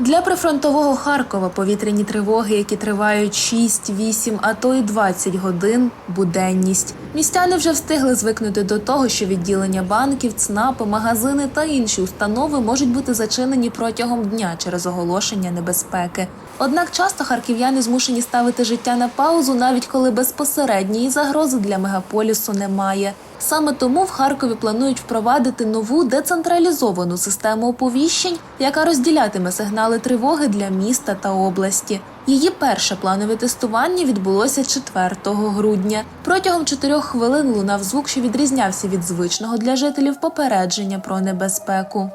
Для прифронтового Харкова повітряні тривоги, які тривають 6, 8, а то й 20 годин – буденність. Містяни вже встигли звикнути до того, що відділення банків, ЦНАПи, магазини та інші установи можуть бути зачинені протягом дня через оголошення небезпеки. Однак часто харків'яни змушені ставити життя на паузу, навіть коли безпосередньої загрози для мегаполісу немає. Саме тому в Харкові планують впровадити нову децентралізовану систему оповіщень, яка розділятиме сигнали тривоги для міста та області. Її перше планове тестування відбулося 4 грудня. Протягом 4 хвилин лунав звук, що відрізнявся від звичного для жителів попередження про небезпеку.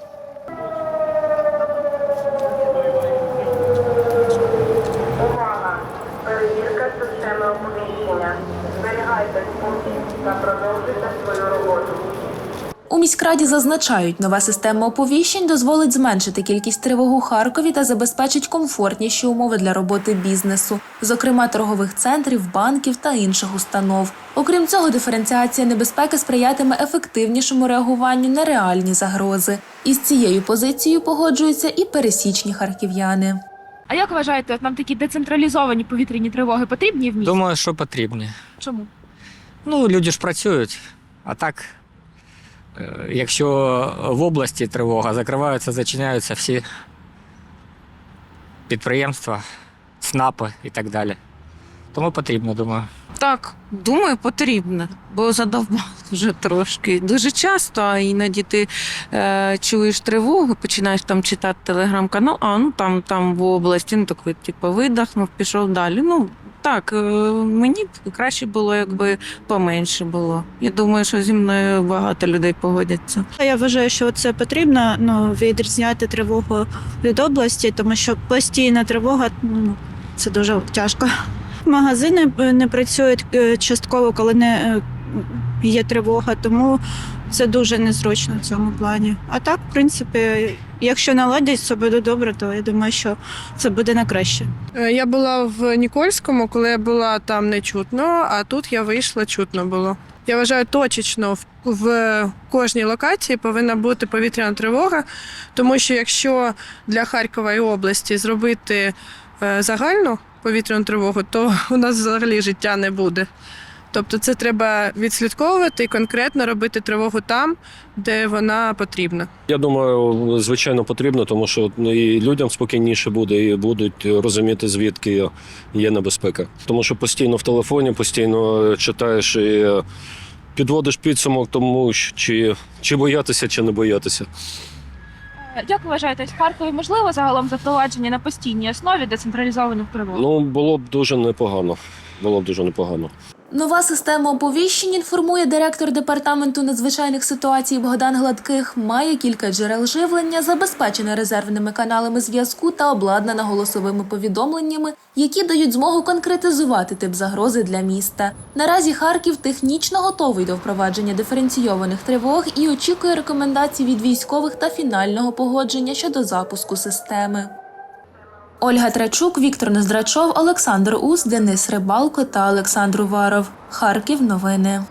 Перевірка системи оповіщення. Зберігайте спокій та продовжуйте свою роботу. У міськраді зазначають, нова система оповіщень дозволить зменшити кількість тривог у Харкові та забезпечить комфортніші умови для роботи бізнесу, зокрема торгових центрів, банків та інших установ. Окрім цього, диференціація небезпеки сприятиме ефективнішому реагуванню на реальні загрози. Із цією позицією погоджуються і пересічні харків'яни. А як вважаєте, от нам такі децентралізовані повітряні тривоги потрібні в місті? Думаю, що потрібні. Чому? Ну, люди ж працюють. А так, якщо в області тривога, закриваються, зачиняються всі підприємства, СНАПи і так далі. Тому потрібно, думаю. Так, думаю, потрібно, бо задовбав вже трошки. Дуже часто, а іноді ти е, чуєш тривогу, починаєш там читати телеграм-канал, а ну там, там в області, ну такий, типу, видихнув, пішов далі. Ну так, е, мені б краще було, якби поменше було. Я думаю, що зі мною багато людей погодяться. Я вважаю, що це потрібно ну, відрізняти тривогу від області, тому що постійна тривога ну, це дуже тяжко. Магазини е, не працюють е, частково, коли не є тривога, тому це дуже незручно в цьому плані. А так, в принципі, якщо наладять все буде добре, то я думаю, що це буде на краще. Е, Я була в Нікольському, коли я була там не чутно, а тут я вийшла, чутно було. Я вважаю, точечно в, в кожній локації повинна бути повітряна тривога, тому що якщо для Харкова і області зробити е, загальну повітряну тривогу, то у нас взагалі життя не буде. Тобто це треба відслідковувати і конкретно робити тривогу там, де вона потрібна. Я думаю, звичайно, потрібно, тому що ну, і людям спокійніше буде, і будуть розуміти, звідки є небезпека. Тому що постійно в телефоні, постійно читаєш і підводиш підсумок тому, що чи, чи боятися, чи не боятися. Е, Як ви вважаєте, в Харкові можливо загалом запровадження на постійній основі децентралізованих тривог? Ну, було б дуже непогано. Було б дуже непогано. Нова система оповіщень, інформує директор департаменту надзвичайних ситуацій Богдан Гладких, має кілька джерел живлення, забезпечена резервними каналами зв'язку та обладнана голосовими повідомленнями, які дають змогу конкретизувати тип загрози для міста. Наразі Харків технічно готовий до впровадження диференційованих тривог і очікує рекомендацій від військових та фінального погодження щодо запуску системи. Ольга Трачук, Віктор Нездрачов, Олександр Ус, Денис Рибалко та Олександр Уваров. Харків. Новини.